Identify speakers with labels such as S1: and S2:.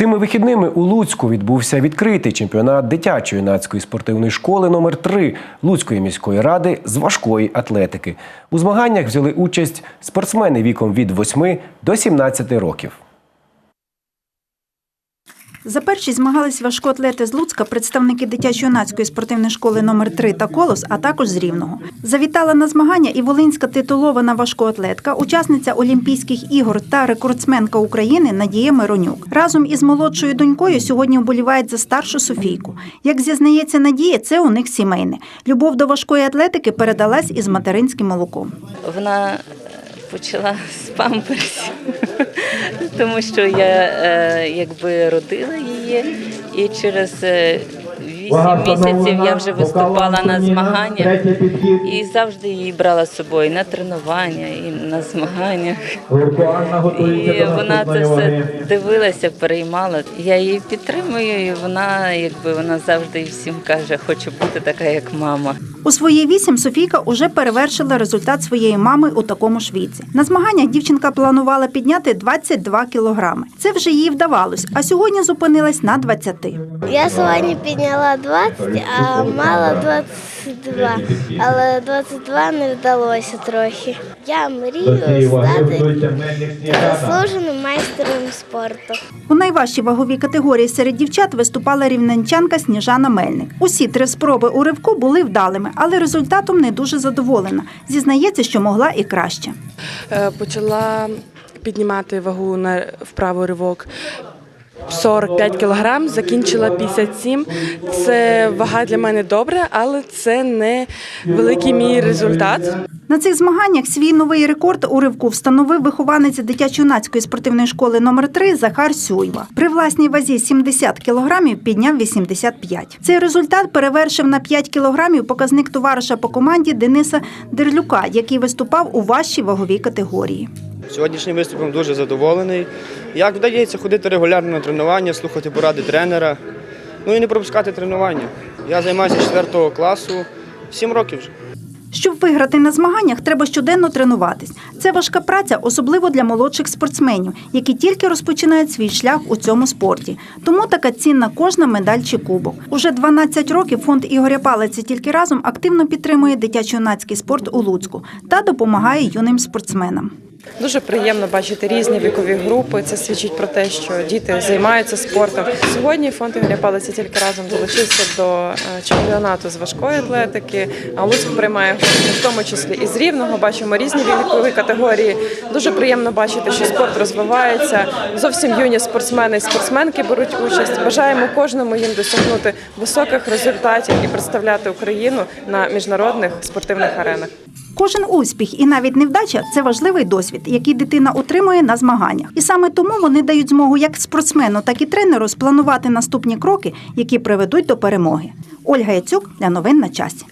S1: Цими вихідними у Луцьку відбувся відкритий чемпіонат дитячо-юнацької спортивної школи номер 3 Луцької міської ради з важкої атлетики. У змаганнях взяли участь спортсмени віком від 8 до 17 років.
S2: За першість змагались важкоатлети з Луцька, представники дитячо-юнацької спортивної школи номер 3 та Колос, а також з Рівного. Завітала на змагання і волинська титулована важкоатлетка, учасниця Олімпійських ігор та рекордсменка України Надія Миронюк. Разом із молодшою донькою сьогодні вболівають за старшу Софійку. Як зізнається Надія, це у них сімейне. Любов до важкої атлетики передалась із материнським молоком.
S3: Вона почала з памперсів, тому що я е, якби родила її, і через е, вісім місяців я вже виступала на змаганнях і завжди її брала з собою на тренування і на змаганнях. І вона це все дивилася, переймала. Я її підтримую, і вона, якби вона завжди і всім каже, хочу бути така, як мама.
S2: У свої вісім Софійка уже перевершила результат своєї мами у такому ж віці. На змаганнях дівчинка планувала підняти 22 кілограми. Це вже їй вдавалось, а сьогодні зупинилась на 20.
S4: Я сьогодні підняла 20, а мала 22, але 22 не вдалося трохи. Я мрію стати заслуженим майстером спорту.
S2: У найважчій ваговій категорії серед дівчат виступала рівненчанка Сніжана Мельник. Усі три спроби у ривку були вдалими, але результатом не дуже задоволена. Зізнається, що могла і краще.
S5: Е, почала піднімати вагу на вправо ривок 45 кілограм, закінчила 57. Це вага для мене добра, але це не великий мій результат.
S2: На цих змаганнях свій новий рекорд у ривку встановив вихованець дитячо-юнацької спортивної школи номер 3 Захар Сюйва. При власній вазі 70 кілограмів підняв 85. Цей результат перевершив на 5 кілограмів показник товариша по команді Дениса Дерлюка, який виступав у важчій ваговій категорії.
S6: Сьогоднішнім виступом дуже задоволений. Як вдається ходити регулярно на тренування, слухати поради тренера, ну і не пропускати тренування. Я займаюся з 4 класу 7 років вже.
S2: Щоб виграти на змаганнях, треба щоденно тренуватись. Це важка праця, особливо для молодших спортсменів, які тільки розпочинають свій шлях у цьому спорті. Тому така цінна кожна медаль чи кубок. Уже 12 років фонд Ігоря Палиці тільки разом активно підтримує дитячо-юнацький спорт у Луцьку та допомагає юним спортсменам.
S5: Дуже приємно бачити різні вікові групи. Це свідчить про те, що діти займаються спортом. Сьогодні фонд Ігоря Палиця тільки разом долучився до е, чемпіонату з важкої атлетики. А Луцьк приймає в тому числі і з рівного. Бачимо різні вікові категорії. Дуже приємно бачити, що спорт розвивається. Зовсім юні спортсмени і спортсменки беруть участь. Бажаємо кожному їм досягнути високих результатів і представляти Україну на міжнародних спортивних аренах.
S2: Кожен успіх і навіть невдача це важливий досвід, який дитина отримує на змаганнях. І саме тому вони дають змогу як спортсмену, так і тренеру спланувати наступні кроки, які приведуть до перемоги. Ольга Яцюк для новин на часі.